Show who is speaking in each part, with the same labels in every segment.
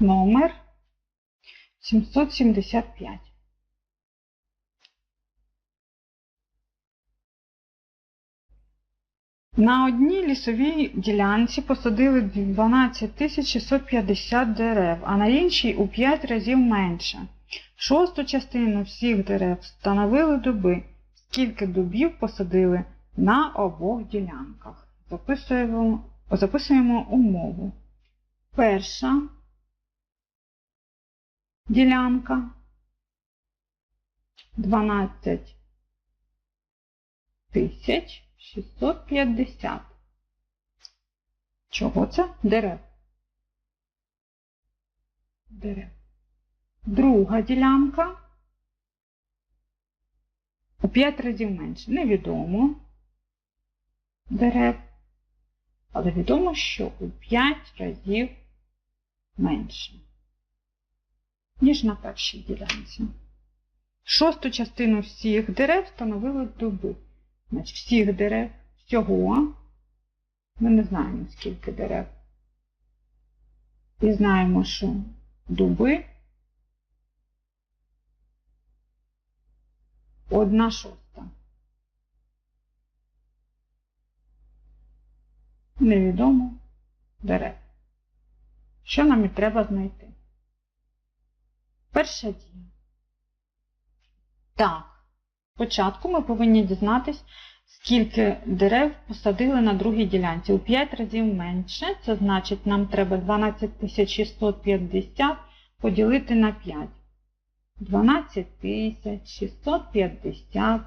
Speaker 1: номер 775. На одній лісовій ділянці посадили 12 650 дерев, а на іншій у 5 разів менше. Шосту частину всіх дерев встановили дуби. Скільки дубів посадили на обох ділянках? Записуємо, записуємо умову. Перша ділянка 12 тисяч 650. Чого це? Дерев. Дерев. Друга ділянка у 5 разів менше. Невідомо дерев. Але відомо, що у 5 разів менше, ніж на першій ділянці. Шосту частину всіх дерев становили дуби. Значить, всіх дерев, всього. Ми не знаємо, скільки дерев. І знаємо, що дуби одна шоста. Невідомо дерев. Що нам і треба знайти? Перша дія. Так. Спочатку ми повинні дізнатись, скільки дерев посадили на другій ділянці. У 5 разів менше, це значить, нам треба 12650 поділити на 5. 12650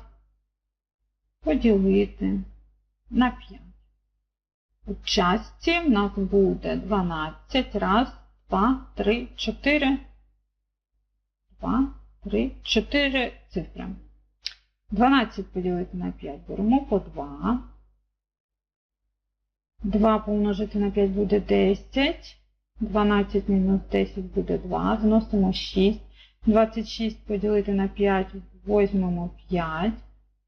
Speaker 1: поділити на 5. У часті в нас буде 12, раз, 2, 3, 4, 2, 3, 4 цифри. 12 поділити на 5 беремо по 2. 2 помножити на 5 буде 10. 12 мінус 10 буде 2. Зносимо 6. 26 поділити на 5 візьмемо 5.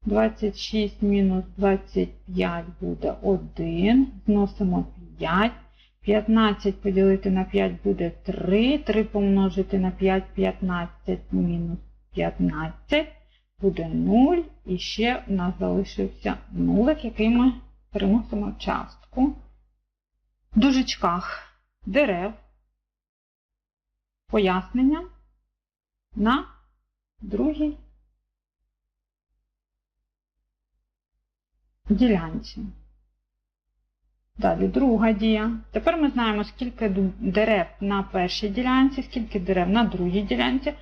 Speaker 1: 26 мінус 25 буде 1. Зносимо 5. 15 поділити на 5 буде 3. 3 помножити на 5 15 мінус 15 буде 0, і ще у нас залишився нулик, який ми переносимо в частку. В дужечках дерев пояснення на другій ділянці. Далі друга дія. Тепер ми знаємо, скільки дерев на першій ділянці, скільки дерев на другій ділянці.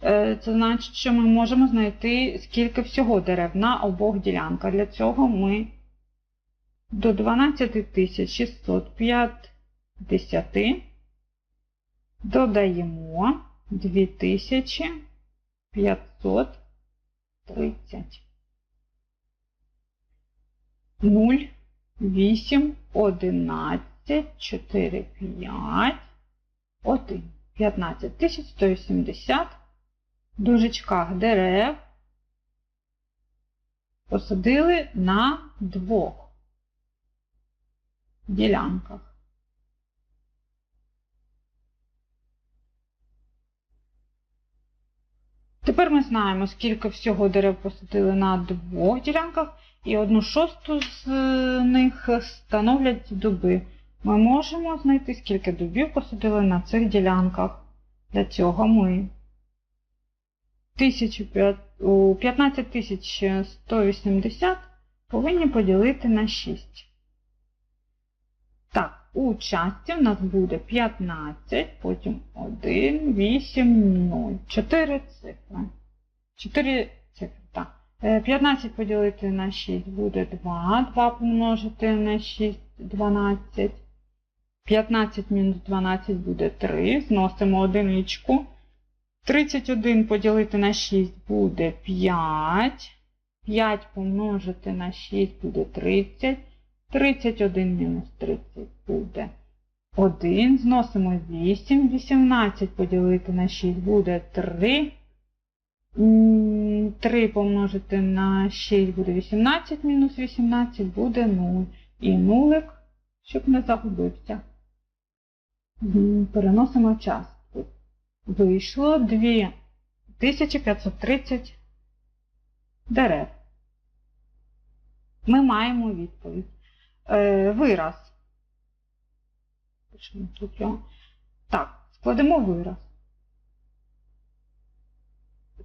Speaker 1: Це значить, що ми можемо знайти, скільки всього дерев на обох ділянках. Для цього ми до 12650 додаємо 2530. 0, 8, 11, 4, 5, 1. 15180 в дужечках дерев посадили на двох ділянках. Тепер ми знаємо, скільки всього дерев посадили на двох ділянках, і одну шосту з них становлять дуби. Ми можемо знайти, скільки дубів посадили на цих ділянках. Для цього ми 15180 повинні поділити на 6. Так, у часті в нас буде 15, потім 1, 8, 0. 4 цифри. 4 цифри, так. 15 поділити на 6 буде 2. 2 помножити на 6 12. 15 мінус 12 буде 3. Зносимо одиничку. 31 поділити на 6 буде 5. 5 помножити на 6 буде 30. 31 мінус 30 буде 1. Зносимо 8. 18 поділити на 6 буде 3. 3 помножити на 6 буде 18, мінус 18 буде 0. І нулик, щоб не загубився. Переносимо частку. Вийшло 2530 дерев. Ми маємо відповідь. Е, вираз. Так, складемо вираз.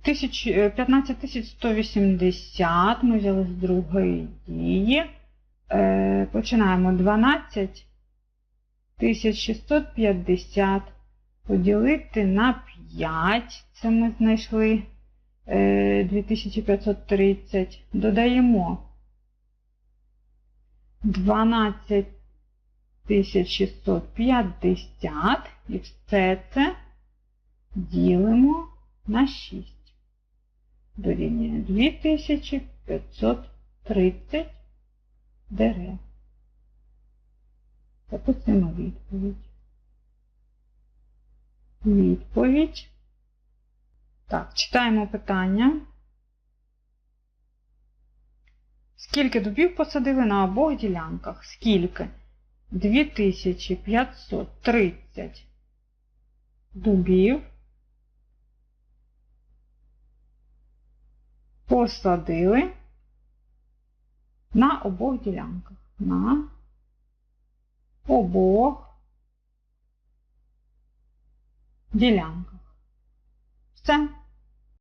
Speaker 1: Тисяч- е, 15180 ми взяли з другої дії. Е, починаємо 12 1650 поділити на 5. Це ми знайшли е, 2530. Додаємо 12 1650 і все це ділимо на 6. Дорівнює 2530 дерев. Записуємо відповідь. Відповідь. Так, читаємо питання. Скільки дубів посадили на обох ділянках? Скільки? 2530 дубів посадили на обох ділянках. На обох ділянках. Все.